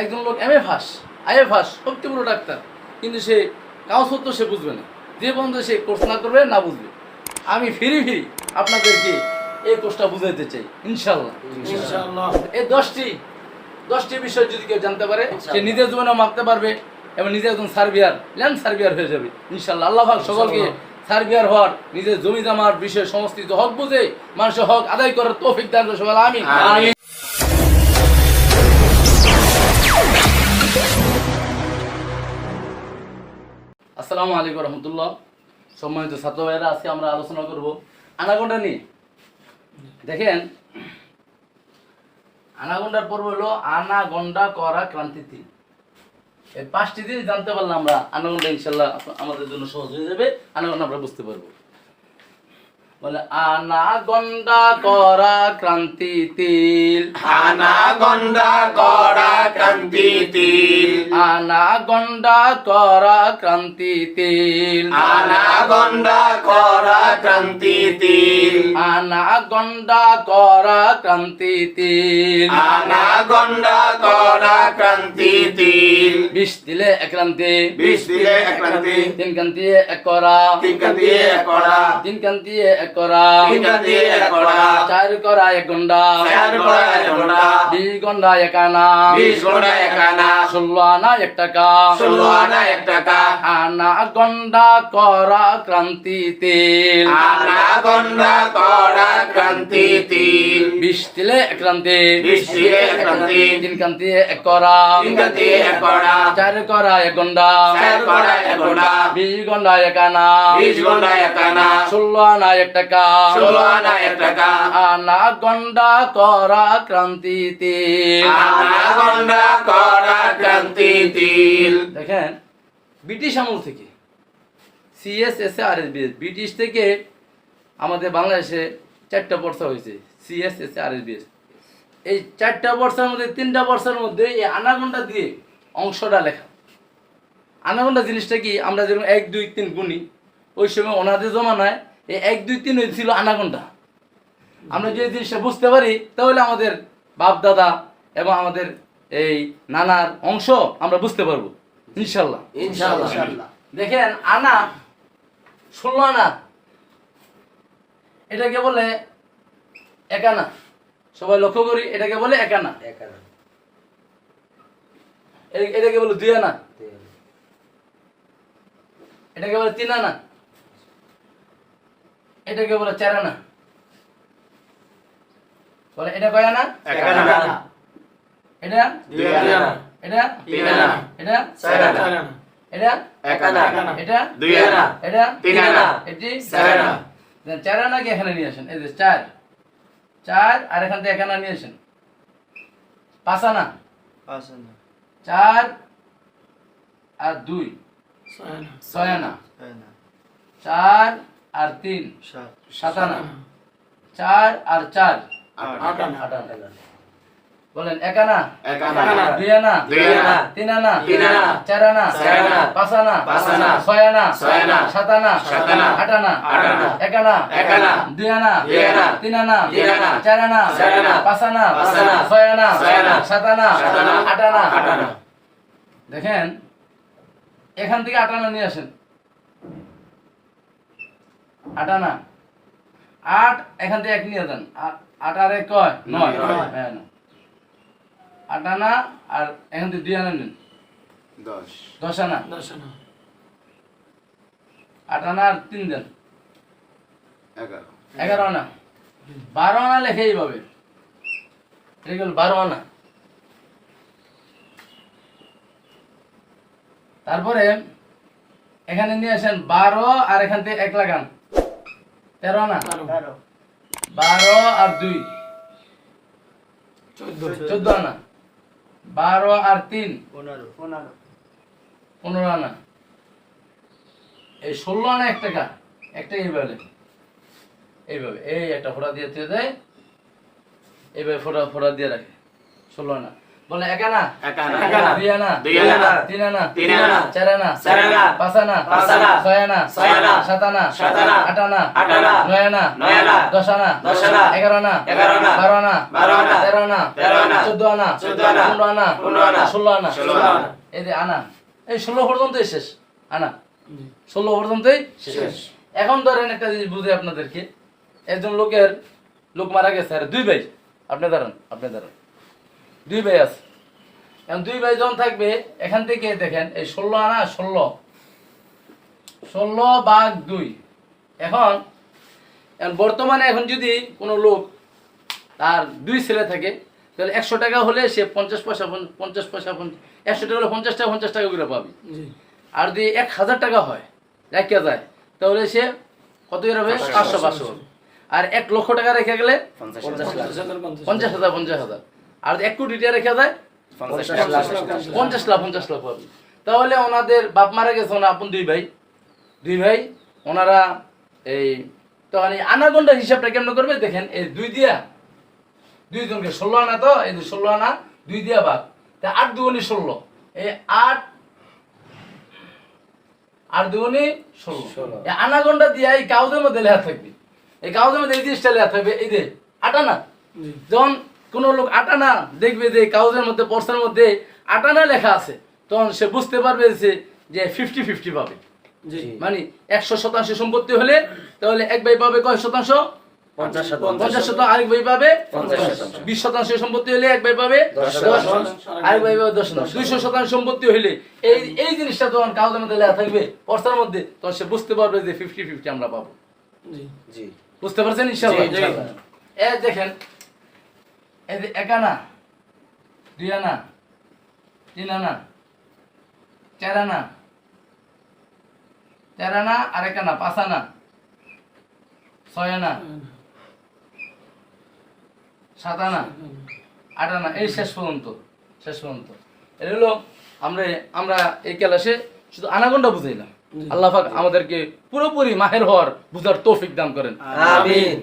একজন লোক M A pass I A pass শক্তিপুরো ডাক্তার। কিন্তু সে সত্য সে বুঝবে না। যে পর্যন্ত সে কোর্স না করবে না বুঝবে। আমি ফিরি ফিরি আপনাদেরকে এই কোর্সটা বুঝাইতে চাই ইনশাল্লাহ ইনশাআল্লাহ। এই দশটি দশটি বিষয় যদি কেউ জানতে পারে সে নিজের জীবনে মাপতে পারবে এবং নিজে একজন সার্ভিয়ার ল্যান্ড সার্ভিয়ার হয়ে যাবে ইনশাল্লাহ আল্লাহ সকলকে সার্ভিয়ার হওয়ার নিজের জমি জামার বিষয়ে সমস্ত হক বুঝে মানুষের হক আদায় করার তৌফিক দান সবাই। আমি আসসালামু আলাইকুম রহমতুল্লাহ। সম্মানিত ছাত্র ভাইয়েরা, আজকে আমরা আলোচনা করব আনাগোন্ডা নিয়ে। দেখেন, আনাগোন্ডার পর্ব হলো আনাগন্ডা করা ক্রান্তিতি। এই পাঁচটি দিন জানতে পারলাম আমরা আনাগোন্ডা ইনশাল্লাহ আমাদের জন্য সহজ হয়ে যাবে। আনাগোন্ডা আমরা বুঝতে পারব। বলে আনাগন্ডা করা ক্রান্তি তিল। আনাগন্ডা করা কান্তি তিল। আনাগন্ডা করা ক্রান্তি তিল। আনাগন্ডা করা কান্তি তিল। আনাগন্ডা করা ক্রান্তি তিল। আনাগন্ডা করা কান্তি তিল। বিষ দিলে একরান্তি বিষ দিলে একরান্তি তিন এক করা তিন কান্তি এক করা। তিন কান্তি এক করা। তিন কান্তি এক করা। চার করা এক গন্ডা। গন্ডা। বিশ গন্ডা এক আনা। বিশ গন্ডা এক আনা। ষোলো আনা এক টাকা। ষোলো আনা এক টাকা। আনা গন্ডা করা ক্রান্তি তিল। আনাগন্ডা করা কান্তি তিল। তিন কান্তি এক করা। তিন কান্তি এক করা। চার করা এক গন্ডা। চার করা আনা এক টাকা আনা গন্ডা করা আনাগন্ডা দেখেন ব্রিটিশ আমল থেকে সিএসএস আর এস ব্রিটিশ থেকে আমাদের বাংলাদেশে চারটা বর্ষা হয়েছে সিএসএস আর এস এই চারটা বর্ষার মধ্যে তিনটা বর্ষার মধ্যে এই আনাগন্ডা দিয়ে অংশটা লেখা। আনাগন্ডা জিনিসটা কি আমরা যেরকম এক দুই তিন গুণি ওই সময় ওনাদের জমানায় এই এক দুই তিন ছিল আনাগন্ডা আমরা যদি জিনিসটা বুঝতে পারি তাহলে আমাদের বাপ দাদা এবং আমাদের এই নানার অংশ আমরা বুঝতে পারব ইনশাল্লাহ। ইনশাআল্লাহ দেখেন আনা ষোলো আনা এটাকে বলে একানা সবাই লক্ষ্য করি এটাকে বলে একানা এ- এটাকে বলে দুই আনা। এটাকে বলে তিন আনা এটাকে বলে চার আনা বলে এটা কয় আনা এটা? এটা? এটা? চার এটা এটা? দুই আনা এটা? তিন আনা এটি? চার আনা চার আনাকে এখানে নিয়ে আসেন? এই যে চার। চার আর এখান থেকে এক আনা নিয়ে আসেন। পাঁচ আনা চার আর দুই। ছয় আনা। চার আর তিন। সাত। আনা। চার আর চার। আট। আনা। আট আনা বলেন এক আনা? এক আনা। দুই আনা? দুই আনা? তিন আনা? তিন আনা। চার আনা? চার আনা। পাঁচ আনা? পাঁচ আনা। ছয় আনা? ছয় আনা। সাত আনা? সাত আনা। আট আনা? আট আনা। এক আনা? এক আনা। দুই আনা? দুই আনা। তিন আনা? তিন আনা। চার আনা? চার আনা। পাঁচ আনা? পাঁচ আনা। ছয় আনা? ছয় আনা। সাত আনা? সাত আনা। আট আনা? আট আনা। দেখেন এখান থেকে আট আনা নিয়ে আসেন। আট আনা আট এখান থেকে এক নিয়ে যান। আট আর এক কয়? নয়। নয়। হ্যাঁ, আট আনা আর এখান থেকে দুই আনা নেন। দশ। দশ আনা। দশ আনা। আট আনা আর তিন দেন। এগারো। এগারো আনা। বারো আনা লেখে এইভাবে। এটা গেল বারো আনা। তারপরে এখানে নিয়ে আসেন বারো আর এখান থেকে এক লাগান। তেরো আনা বারো আর দুই। চোদ্দ। আনা বারো আর তিন। পনেরো। আনা এই ষোলো আনা এক টাকা? একটা এইভাবে। এইভাবে। এই একটা ফোঁটা দিয়ে দিয়ে দেয়। এইভাবে ফোঁটা ফোঁটা দিয়ে রাখে। ষোলো আনা বলে এক আনা এক আনা, এক আনা, দুই আনা দুই আনা, তিন আনা তিন আনা, চার আনা চার আনা, পাঁচ আনা পাঁচ আনা, ছয় আনা ছয় আনা, সাত আনা সাত আনা, আট আনা আট আনা, নয় আনা নয় আনা, দশ আনা এগারো আনা এগারো আনা, বারো আনা বারো আনা, তেরো আনা তেরো আনা, চোদ্দ আনা চোদ্দ আনা, পনেরো আনা পনেরো আনা, ষোলো আনা ষোলো আনা। এই যে আনা। এই ষোলো পর্যন্তই শেষ। আনা। ষোলো পর্যন্তই শেষ। এখন ধরেন একটা জিনিস বুঝে আপনাদেরকে। একজন লোকের লোক মারা গেছে। আর দুই ভাই। আপনি দাঁড়ান আপনি দাঁড়ান। দুই ভাই আছে। এখন দুই ভাই যখন থাকবে এখান থেকে দেখেন এই ষোলো আনা ষোলো। ষোলো বাঘ দুই। এখন এখন বর্তমানে এখন যদি কোনো লোক তার দুই ছেলে থাকে তাহলে একশো টাকা হলে সে পঞ্চাশ পয়সা পঞ্চাশ পয়সা পঞ্চ- একশো টাকা হলে পঞ্চাশ টাকা পঞ্চাশ টাকা করে পাবে। আর যদি এক হাজার টাকা হয় রেখে যায় তাহলে সে কত করে হবে? পাঁচশো পাঁচশো হবে। আর এক লক্ষ টাকা রেখে গেলে পঞ্চাশ হাজার পঞ্চাশ হাজার। আর এক কোটি টাকা রেখে যায় পঞ্চাশ লাখ। পঞ্চাশ লাখ পাবে। তাহলে ওনাদের বাপ মারা গেছে ওনার আপন দুই ভাই। দুই ভাই ওনারা এই তখন এই আনাগন্ডা হিসাবটা কেমন করবে? দেখেন এই দুই দিয়া দুই জনকে ষোলো আনা তো এই যে ষোলো আনা দুই দিয়া বাঘ তা আট দুগুনি ষোলো। এই আট আর দুগুনি ষোলো। ষোলো। এই আনাগন্ডা দিয়া এই কাউদের মধ্যে লেখা থাকবে। এই কাউদের মধ্যে এই জিনিসটা লেখা থাকবে এই যে আট আনা। যখন কোনো লোক আটানা দেখবে যে কাগজের মধ্যে পর্সার মধ্যে আটানা লেখা আছে তখন সে বুঝতে পারবে যে যে ফিফটি ফিফটি পাবে। মানে একশো শতাংশ সম্পত্তি হলে তাহলে এক ভাই পাবে কয় শতাংশ? পঞ্চাশ শতাংশ। আরেক ভাই পাবে বিশ শতাংশ সম্পত্তি হলে এক ভাই পাবে আরেক ভাই পাবে দশ শতাংশ। দুইশো শতাংশ সম্পত্তি হইলে এই এই জিনিসটা যখন কাগজের মধ্যে লেখা থাকবে পর্সার মধ্যে তখন সে বুঝতে পারবে যে ফিফটি ফিফটি আমরা পাবো। জি। বুঝতে পারছেন দেখেন এক আনা দুই আনা তিন আনা চার আনা চার আনা আর এক আনা পাঁচ আনা ছয় আনা সাত আনা আট আনা এই শেষ পর্যন্ত শেষ পর্যন্ত। এটা হলো আমরা আমরা এই ক্লাসে শুধু আনাগন্ডা বুঝাইলাম। আল্লাহ পাক আমাদেরকে পুরোপুরি মাহের হওয়ার বুঝার তৌফিক দান করেন। আমিন।